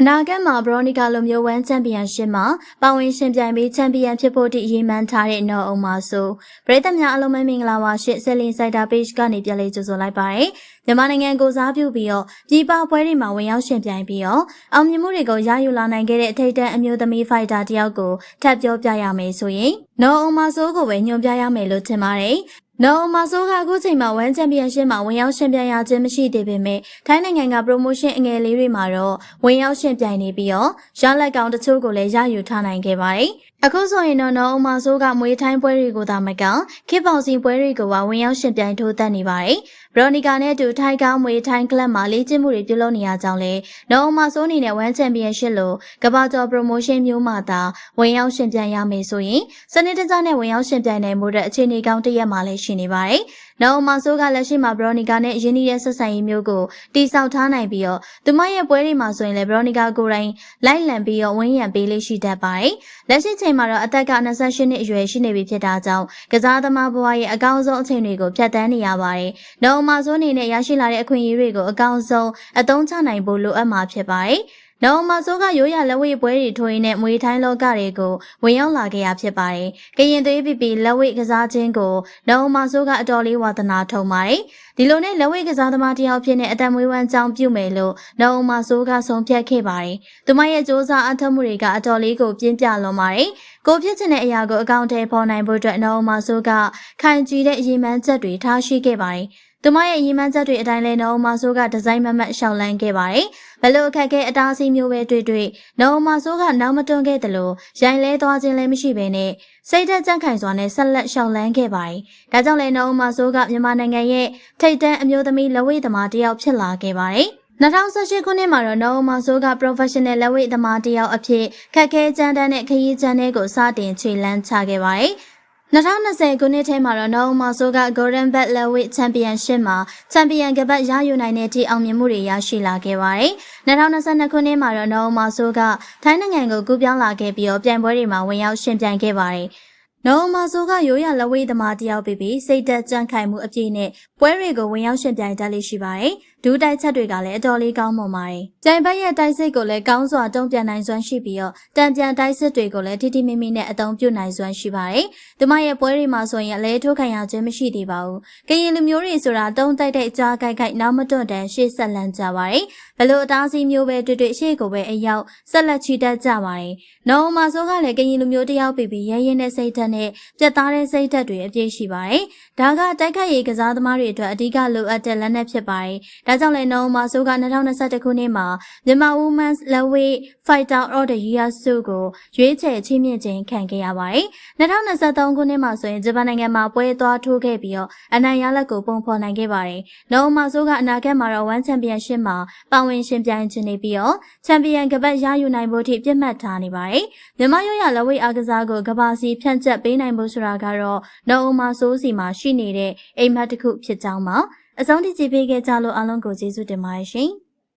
အနာဂတ်မှာဘရိုနီကာလိုမျိုးဝမ်ချန်ပီယံရှစ်မှာပါဝင်ရှင်ပြိုင်ပြီးချန်ပီယံဖြစ်ဖို့တည်ရည်မှန်းထားတဲ့နော်အောင်ပါဆိုပရိသတ်များအလုံးမမင်္ဂလာပါရှစ်ဆက်လင်းစိုက်တာ page ကနေပြန်လေးကြိုဆိုလိုက်ပါတယ်မြန်မာနိုင်ငံကိုစားပြုပြီးတော့ပြည်ပပွဲတွေမှာဝင်ရောက်ရှင်ပြိုင်ပြီးတော့အောင်မြင်မှုတွေကိုရယူလာနိုင်ခဲ့တဲ့အထိတ်တန်းအမျိုးသမီးဖိုက်တာတယောက်ကိုထပ်ပြောပြရမယ်ဆိုရင်နော်အောင်ပါဆိုကိုပဲညွှန်ပြရမယ်လို့ထင်ပါတယ် နော်မာဆိုးကအခုချိန်မှာဝမ်ချန်ပီယံရှစ်မှာဝင်ရောက်ရှင်ပြိုင်ရခြင်းမရှိသေးပေမဲ့ထိုင်းနိုင်ငံကပရိုမိုးရှင်းအငယ်လေးတွေမှာတော့ဝင်ရောက်ရှင်ပြိုင်နေပြီးတော့ရလက်ကောင်တချို့ကိုလည်းရယူထားနိုင်ခဲ့ပါတယ်။အခုဆိုရင်တော့နော်မာဆိုးကမွေးထိုင်းပွဲတွေကိုသာမကခေပေါင်စီပွဲတွေကိုပါဝင်ရောက်ရှင်ပြိုင်ထိုးသက်နေပါတယ်။ဗရိုနီကာနဲ့အတူထိုင်းကောင်းမွေထိုင်းကလပ်မှာလေ့ကျင့်မှုတွေပြုလုပ်နေရကြောင်းလဲနော်မာဆိုးအနေနဲ့ဝမ်ချန်ပီယံရှစ်လိုကမ္ဘာကျော်ပရိုမိုးရှင်းမျိုးမှသာဝင်ရောက်ရှင်ပြိုင်ရမယ်ဆိုရင်စနစ်တကျနဲ့ဝင်ရောက်ရှင်ပြိုင်နိုင်မှုတဲ့အခြေအနေကောင်းတစ်ရက်မှလည်းရှိနေပါတယ်။နော်မာဆိုးကလက်ရှိမှာဘရိုနီကာနဲ့ယင်းနှီးရဲ့ဆက်ဆံရေးမျိုးကိုတိစောက်ထားနိုင်ပြီးတော့သူမရဲ့ပွဲတွေမှာဆိုရင်လည်းဘရိုနီကာကိုယ်တိုင်လိုက်လံပြီးတော့ဝင်းရံပေးလေးရှိတတ်ပါတယ်။လက်ရှိချိန်မှာတော့အသက်က28နှစ်အရွယ်ရှိနေပြီဖြစ်တာကြောင့်ကစားသမားဘဝရဲ့အကောင်းဆုံးအချိန်တွေကိုဖြတ်သန်းနေရပါတယ်။နော်မာဆိုးအနေနဲ့ရရှိလာတဲ့အခွင့်အရေးတွေကိုအကောင်းဆုံးအသုံးချနိုင်ဖို့လိုအပ်မှာဖြစ်ပါတယ်။ နောင်မဆိုးကရိုးရလက်ဝိပွဲတွေထိုးရင်းနဲ့မွေထိုင်းလောကတွေကိုဝင်ရောက်လာခဲ့ရဖြစ်ပါတယ်။ကရင်သွေးပီပီလက်ဝိကစားခြင်းကိုနောင်မဆိုးကအတော်လေးဝါသနာထုံပါတယ်။ဒီလိုနဲ့လက်ဝိကစားသမားတယောက်ဖြစ်နေအတံမွေးဝမ်းကြောင်းပြုမယ်လို့နောင်မဆိုးကဆုံးဖြတ်ခဲ့ပါတယ်။သူမရဲ့စ조사အထောက်မှုတွေကအတော်လေးကိုပြင်းပြလွန်ပါတယ်။ကိုဖြစ်ချင်တဲ့အရာကိုအကောင့်ထဲပေါ်နိုင်ဖို့အတွက်နောင်မဆိုးကခိုင်ကြည့်တဲ့အရေးမှန်းချက်တွေထားရှိခဲ့ပါတယ်။ သူမရဲ့ရည်မှန်းချက်တွေအတိုင်းလဲနော်မာဆိုးကဒီဇိုင်းမမတ်ရှောက်လန်းခဲ့ပါတယ်။ဘလို့အခက်ခဲအတားအဆီးမျိုးပဲတွေ့တွေ့နော်မာဆိုးကနောက်မတွန်းခဲ့တယ်လို့ရိုင်လဲသွားခြင်းလည်းမရှိဘဲနဲ့စိတ်သက်ကြန့်ခိုင်စွာနဲ့ဆက်လက်ရှောက်လန်းခဲ့ပါတယ်။ဒါကြောင့်လဲနော်မာဆိုးကမြန်မာနိုင်ငံရဲ့ထိပ်တန်းအမျိုးသမီးလက်ဝဲသမားတစ်ယောက်ဖြစ်လာခဲ့ပါတယ်။2018ခုနှစ်မှာတော့နော်မာဆိုးက professional လက်ဝဲသမားတစ်ယောက်အဖြစ်ခက်ခဲကြမ်းတမ်းတဲ့ခရီးချမ်းတွေကိုစတင်ခြေလန်းချခဲ့ပါတယ်။ 2020ခုနှစ်ထဲမှာတော့နောင်မာဆိုးက Golden Bat Lewis Championship မှာချန်ပီယံကပတ်ရယူနိုင်တဲ့အထိအောင်မြင်မှုတွေရရှိလာခဲ့ပါတယ်။2022ခုနှစ်မှာတော့နောင်မာဆိုးကထိုင်းနိုင်ငံကိုကူးပြောင်းလာခဲ့ပြီးတော့ပြိုင်ပွဲတွေမှာဝင်ရောက်ရှင်ပြိုင်ခဲ့ပါတယ်။ နောင်မာဆိုးကရိုးရလက်ဝဲသမားတယောက်ပြီးပြီးစိတ်သက်ကြံ့ခိုင်မှုအပြည့်နဲ့ပွဲတွေကိုဝင်ရောက်ရှင်ပြိုင်တတ်လိရှိပါတယ်။ဒူးတိုက်ချက်တွေကလည်းအတော်လေးကောင်းမွန်ပါတယ်။ကြိုင်ဘက်ရဲ့တိုက်စစ်ကိုလည်းကောင်းစွာတုံ့ပြန်နိုင်စွမ်းရှိပြီးတော့တံပြန်တိုက်စစ်တွေကိုလည်းထိထိမိမိနဲ့အသုံးပြုနိုင်စွမ်းရှိပါတယ်။သူမရဲ့ပွဲတွေမှာဆိုရင်အလဲထိုးခံရခြင်းမရှိသေးပါဘူး။ကရင်လူမျိုးတွေဆိုတာတုံးတိုက်တဲ့ကြားကြိုက်ကြိုက်နောက်မတွန့်တန်ရှေ့ဆက်လန်းကြပါတယ်။ဘလို့အသားစီးမျိုးပဲတွေ့တွေ့ရှေ့ကိုပဲအရောက်ဆက်လက်ချီတက်ကြပါတယ်။နောင်မာဆိုးကလည်းကရင်လူမျိုးတယောက်ပြီးပြီးရဲရဲနဲ့စိတ်ဓာတ်နဲ့ပြတ်သားတဲ့စိတ်ဓာတ်တွေအပြည့်ရှိပါတယ်။ဒါကတိုက်ခတ်ရေးကစားသမားတွေအတွက်အဓိကလိုအပ်တဲ့လက်နက်ဖြစ်ပါတယ်။ဒါကြောင့်လည်းနောင်မာဆိုးက2021ခုနှစ်မှာမြန်မာ Women's Lightweight Fighter of the Year ဆုကိုရွေးချယ်ချီးမြှင့်ခြင်းခံခဲ့ရပါတယ်။2023ခုနှစ်မှာဆိုရင်ဂျပန်နိုင်ငံမှာပွဲသွားထိုးခဲ့ပြီးတော့အနိုင်ရလက်ကိုပုံဖော်နိုင်ခဲ့ပါတယ်။နောင်မာဆိုးကအနာဂတ်မှာတော့ One Championship မှာပါဝင်ရှင်ပြိုင်ခြင်းနေပြီးတော့ချန်ပီယံကပတ်ရယူနိုင်ဖို့ထိပြတ်မှတ်ထားနေပါတယ်။မြန်မာရိုးရလက်ဝိတ်အားကစားကိုကဘာစီဖြန့်ကျက်ပေးနိုင်ဖို့ဆိုတာကတော့နောင်မာဆိုးစီမှာရှိနေတဲ့အိမ်မက်တစ်ခုဖြစ်ကြောင်းပါ။အဆုံးထိကြည့်ပေးခဲ့ကြလို့အားလုံးကိုကျေးဇူးတင်ပါတယ်ရှင်။